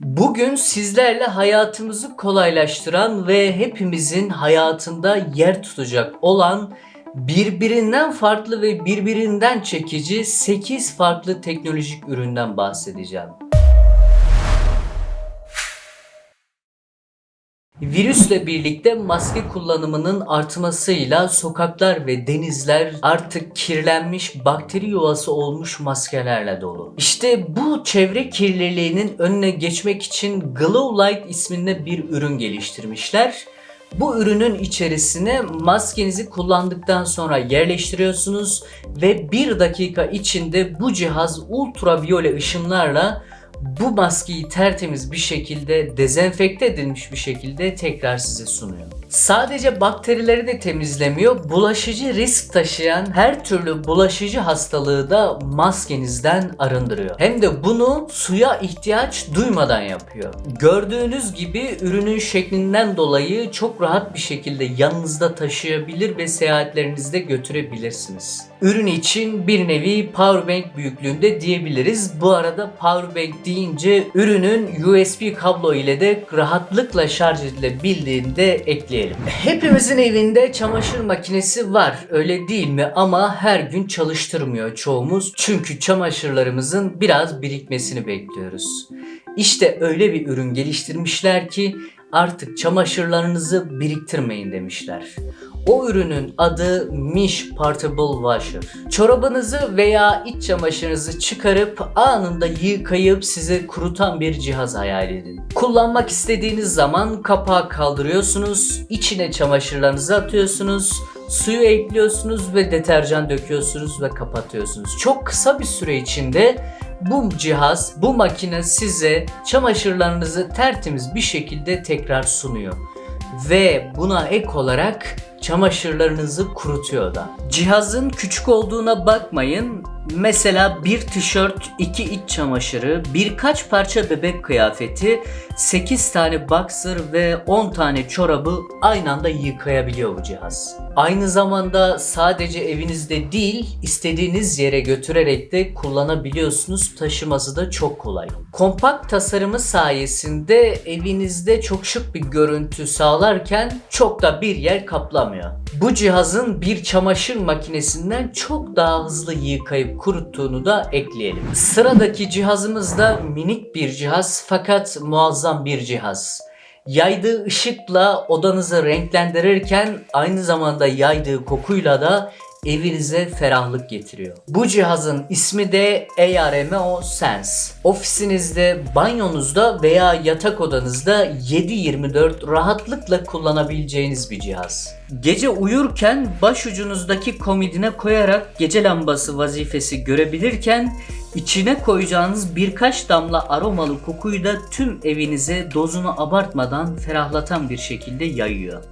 Bugün sizlerle hayatımızı kolaylaştıran ve hepimizin hayatında yer tutacak olan birbirinden farklı ve birbirinden çekici 8 farklı teknolojik üründen bahsedeceğim. Virüsle birlikte maske kullanımının artmasıyla sokaklar ve denizler artık kirlenmiş bakteri yuvası olmuş maskelerle dolu. İşte bu çevre kirliliğinin önüne geçmek için Glow Light isminde bir ürün geliştirmişler. Bu ürünün içerisine maskenizi kullandıktan sonra yerleştiriyorsunuz ve bir dakika içinde bu cihaz ultraviyole ışınlarla bu maskeyi tertemiz bir şekilde dezenfekte edilmiş bir şekilde tekrar size sunuyor. Sadece bakterileri de temizlemiyor, bulaşıcı risk taşıyan her türlü bulaşıcı hastalığı da maskenizden arındırıyor. Hem de bunu suya ihtiyaç duymadan yapıyor. Gördüğünüz gibi ürünün şeklinden dolayı çok rahat bir şekilde yanınızda taşıyabilir ve seyahatlerinizde götürebilirsiniz. Ürün için bir nevi powerbank büyüklüğünde diyebiliriz. Bu arada powerbank deyince ürünün USB kablo ile de rahatlıkla şarj edilebildiğini de ekleyelim. Hepimizin evinde çamaşır makinesi var öyle değil mi? Ama her gün çalıştırmıyor çoğumuz. Çünkü çamaşırlarımızın biraz birikmesini bekliyoruz. İşte öyle bir ürün geliştirmişler ki artık çamaşırlarınızı biriktirmeyin demişler. O ürünün adı Mish Portable Washer. Çorabınızı veya iç çamaşırınızı çıkarıp anında yıkayıp size kurutan bir cihaz hayal edin. Kullanmak istediğiniz zaman kapağı kaldırıyorsunuz, içine çamaşırlarınızı atıyorsunuz, suyu ekliyorsunuz ve deterjan döküyorsunuz ve kapatıyorsunuz. Çok kısa bir süre içinde bu cihaz, bu makine size çamaşırlarınızı tertemiz bir şekilde tekrar sunuyor. Ve buna ek olarak çamaşırlarınızı kurutuyor da. Cihazın küçük olduğuna bakmayın. Mesela bir tişört, iki iç çamaşırı, birkaç parça bebek kıyafeti, 8 tane boxer ve 10 tane çorabı aynı anda yıkayabiliyor bu cihaz. Aynı zamanda sadece evinizde değil, istediğiniz yere götürerek de kullanabiliyorsunuz. Taşıması da çok kolay. Kompakt tasarımı sayesinde evinizde çok şık bir görüntü sağlarken çok da bir yer kaplamıyor. Bu cihazın bir çamaşır makinesinden çok daha hızlı yıkayıp kuruttuğunu da ekleyelim. Sıradaki cihazımız da minik bir cihaz fakat muazzam bir cihaz. Yaydığı ışıkla odanızı renklendirirken aynı zamanda yaydığı kokuyla da evinize ferahlık getiriyor. Bu cihazın ismi de ARMO Sense. Ofisinizde, banyonuzda veya yatak odanızda 7-24 rahatlıkla kullanabileceğiniz bir cihaz. Gece uyurken başucunuzdaki komodine koyarak gece lambası vazifesi görebilirken içine koyacağınız birkaç damla aromalı kokuyu da tüm evinize dozunu abartmadan ferahlatan bir şekilde yayıyor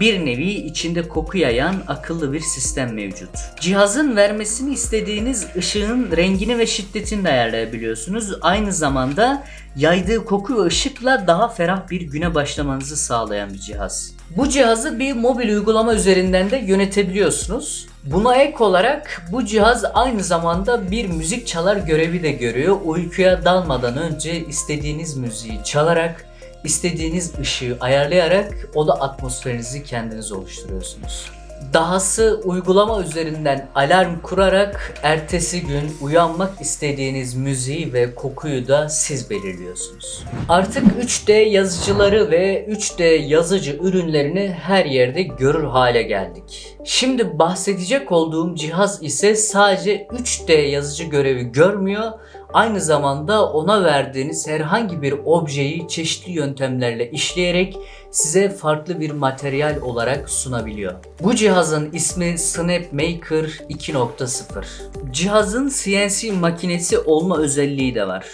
bir nevi içinde koku yayan akıllı bir sistem mevcut. Cihazın vermesini istediğiniz ışığın rengini ve şiddetini de ayarlayabiliyorsunuz. Aynı zamanda yaydığı koku ve ışıkla daha ferah bir güne başlamanızı sağlayan bir cihaz. Bu cihazı bir mobil uygulama üzerinden de yönetebiliyorsunuz. Buna ek olarak bu cihaz aynı zamanda bir müzik çalar görevi de görüyor. Uykuya dalmadan önce istediğiniz müziği çalarak istediğiniz ışığı ayarlayarak oda atmosferinizi kendiniz oluşturuyorsunuz. Dahası uygulama üzerinden alarm kurarak ertesi gün uyanmak istediğiniz müziği ve kokuyu da siz belirliyorsunuz. Artık 3D yazıcıları ve 3D yazıcı ürünlerini her yerde görür hale geldik. Şimdi bahsedecek olduğum cihaz ise sadece 3D yazıcı görevi görmüyor, aynı zamanda ona verdiğiniz herhangi bir objeyi çeşitli yöntemlerle işleyerek size farklı bir materyal olarak sunabiliyor. Bu cihazın ismi SnapMaker 2.0. Cihazın CNC makinesi olma özelliği de var.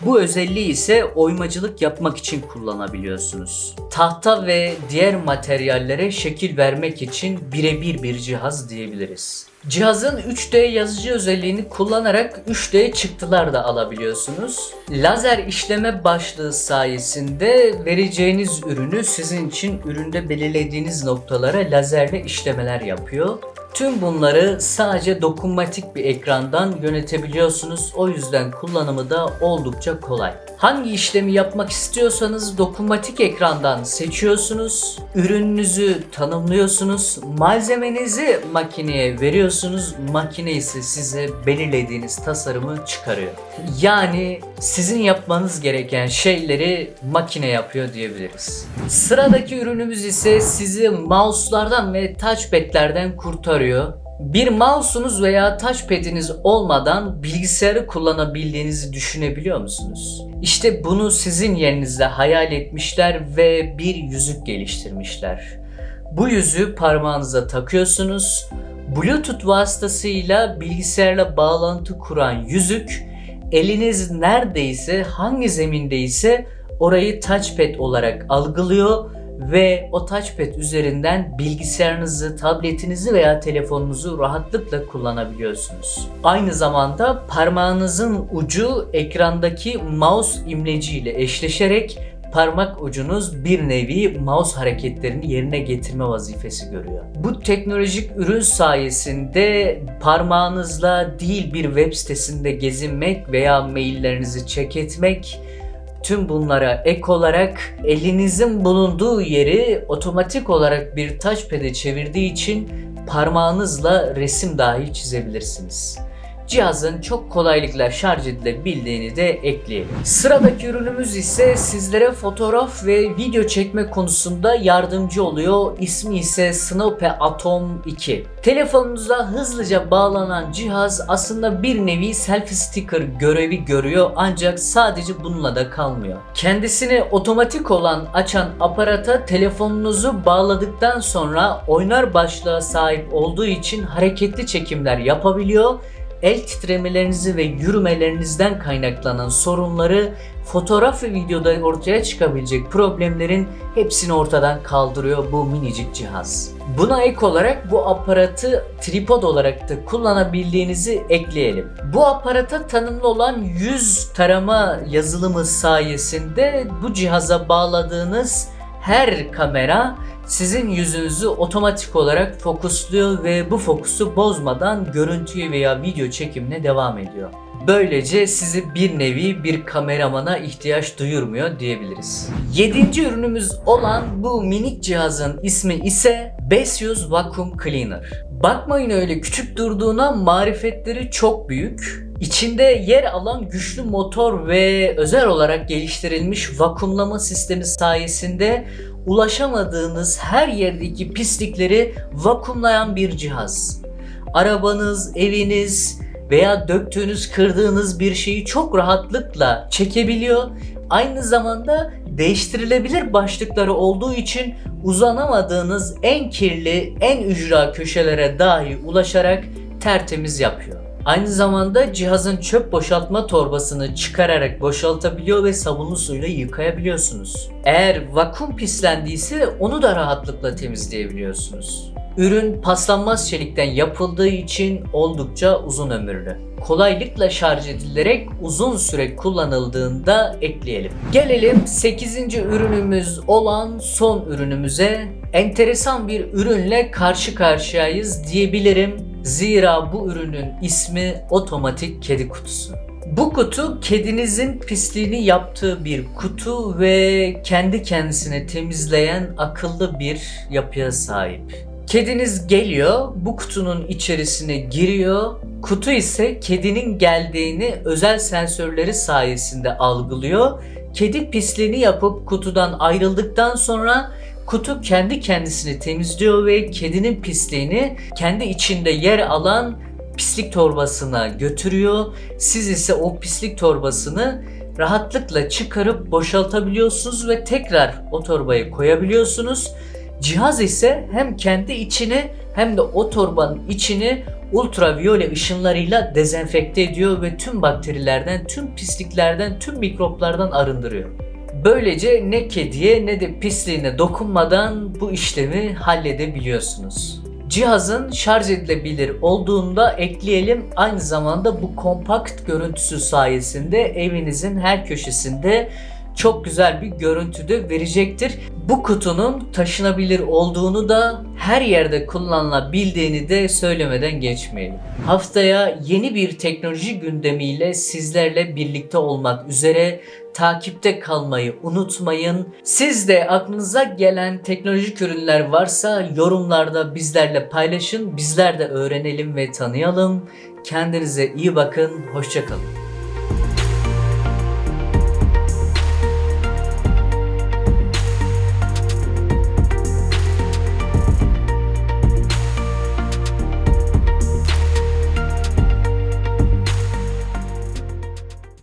Bu özelliği ise oymacılık yapmak için kullanabiliyorsunuz. Tahta ve diğer materyallere şekil vermek için birebir bir cihaz diyebiliriz. Cihazın 3D yazıcı özelliğini kullanarak 3D çıktılar da alabiliyorsunuz. Lazer işleme başlığı sayesinde vereceğiniz ürünü sizin için üründe belirlediğiniz noktalara lazerle işlemeler yapıyor. Tüm bunları sadece dokunmatik bir ekrandan yönetebiliyorsunuz. O yüzden kullanımı da oldukça kolay. Hangi işlemi yapmak istiyorsanız dokunmatik ekrandan seçiyorsunuz. Ürününüzü tanımlıyorsunuz. Malzemenizi makineye veriyorsunuz. Makine ise size belirlediğiniz tasarımı çıkarıyor. Yani sizin yapmanız gereken şeyleri makine yapıyor diyebiliriz. Sıradaki ürünümüz ise sizi mouse'lardan ve touchpad'lerden kurtarıyor. Bir mouse'unuz veya touchpad'iniz olmadan bilgisayarı kullanabildiğinizi düşünebiliyor musunuz? İşte bunu sizin yerinizde hayal etmişler ve bir yüzük geliştirmişler. Bu yüzüğü parmağınıza takıyorsunuz. Bluetooth vasıtasıyla bilgisayarla bağlantı kuran yüzük eliniz neredeyse hangi zemindeyse orayı touchpad olarak algılıyor ve o touchpad üzerinden bilgisayarınızı, tabletinizi veya telefonunuzu rahatlıkla kullanabiliyorsunuz. Aynı zamanda parmağınızın ucu ekrandaki mouse imleciyle eşleşerek parmak ucunuz bir nevi mouse hareketlerini yerine getirme vazifesi görüyor. Bu teknolojik ürün sayesinde parmağınızla değil bir web sitesinde gezinmek veya maillerinizi check etmek Tüm bunlara ek olarak elinizin bulunduğu yeri otomatik olarak bir touchpad'e çevirdiği için parmağınızla resim dahi çizebilirsiniz. Cihazın çok kolaylıkla şarj edilebildiğini de ekleyelim. Sıradaki ürünümüz ise sizlere fotoğraf ve video çekme konusunda yardımcı oluyor. İsmi ise Snope Atom 2. Telefonunuza hızlıca bağlanan cihaz aslında bir nevi selfie sticker görevi görüyor ancak sadece bununla da kalmıyor. Kendisini otomatik olan açan aparata telefonunuzu bağladıktan sonra oynar başlığa sahip olduğu için hareketli çekimler yapabiliyor el titremelerinizi ve yürümelerinizden kaynaklanan sorunları fotoğraf ve videoda ortaya çıkabilecek problemlerin hepsini ortadan kaldırıyor bu minicik cihaz. Buna ek olarak bu aparatı tripod olarak da kullanabildiğinizi ekleyelim. Bu aparata tanımlı olan yüz tarama yazılımı sayesinde bu cihaza bağladığınız her kamera sizin yüzünüzü otomatik olarak fokusluyor ve bu fokusu bozmadan görüntüye veya video çekimine devam ediyor. Böylece sizi bir nevi bir kameramana ihtiyaç duyurmuyor diyebiliriz. Yedinci ürünümüz olan bu minik cihazın ismi ise Besius Vacuum Cleaner. Bakmayın öyle küçük durduğuna marifetleri çok büyük. İçinde yer alan güçlü motor ve özel olarak geliştirilmiş vakumlama sistemi sayesinde ulaşamadığınız her yerdeki pislikleri vakumlayan bir cihaz. Arabanız, eviniz veya döktüğünüz, kırdığınız bir şeyi çok rahatlıkla çekebiliyor. Aynı zamanda değiştirilebilir başlıkları olduğu için uzanamadığınız en kirli, en ücra köşelere dahi ulaşarak tertemiz yapıyor. Aynı zamanda cihazın çöp boşaltma torbasını çıkararak boşaltabiliyor ve sabunlu suyla yıkayabiliyorsunuz. Eğer vakum pislendiyse onu da rahatlıkla temizleyebiliyorsunuz. Ürün paslanmaz çelikten yapıldığı için oldukça uzun ömürlü. Kolaylıkla şarj edilerek uzun süre kullanıldığında ekleyelim. Gelelim 8. ürünümüz olan son ürünümüze. Enteresan bir ürünle karşı karşıyayız diyebilirim. Zira bu ürünün ismi otomatik kedi kutusu. Bu kutu kedinizin pisliğini yaptığı bir kutu ve kendi kendisine temizleyen akıllı bir yapıya sahip. Kediniz geliyor, bu kutunun içerisine giriyor. Kutu ise kedinin geldiğini özel sensörleri sayesinde algılıyor. Kedi pisliğini yapıp kutudan ayrıldıktan sonra kutu kendi kendisini temizliyor ve kedinin pisliğini kendi içinde yer alan pislik torbasına götürüyor. Siz ise o pislik torbasını rahatlıkla çıkarıp boşaltabiliyorsunuz ve tekrar o torbaya koyabiliyorsunuz. Cihaz ise hem kendi içini hem de o torbanın içini ultraviyole ışınlarıyla dezenfekte ediyor ve tüm bakterilerden, tüm pisliklerden, tüm mikroplardan arındırıyor. Böylece ne kediye ne de pisliğine dokunmadan bu işlemi halledebiliyorsunuz. Cihazın şarj edilebilir olduğunda ekleyelim. Aynı zamanda bu kompakt görüntüsü sayesinde evinizin her köşesinde çok güzel bir görüntü verecektir. Bu kutunun taşınabilir olduğunu da her yerde kullanılabildiğini de söylemeden geçmeyelim. Haftaya yeni bir teknoloji gündemiyle sizlerle birlikte olmak üzere takipte kalmayı unutmayın. Siz de aklınıza gelen teknolojik ürünler varsa yorumlarda bizlerle paylaşın. Bizler de öğrenelim ve tanıyalım. Kendinize iyi bakın. Hoşçakalın.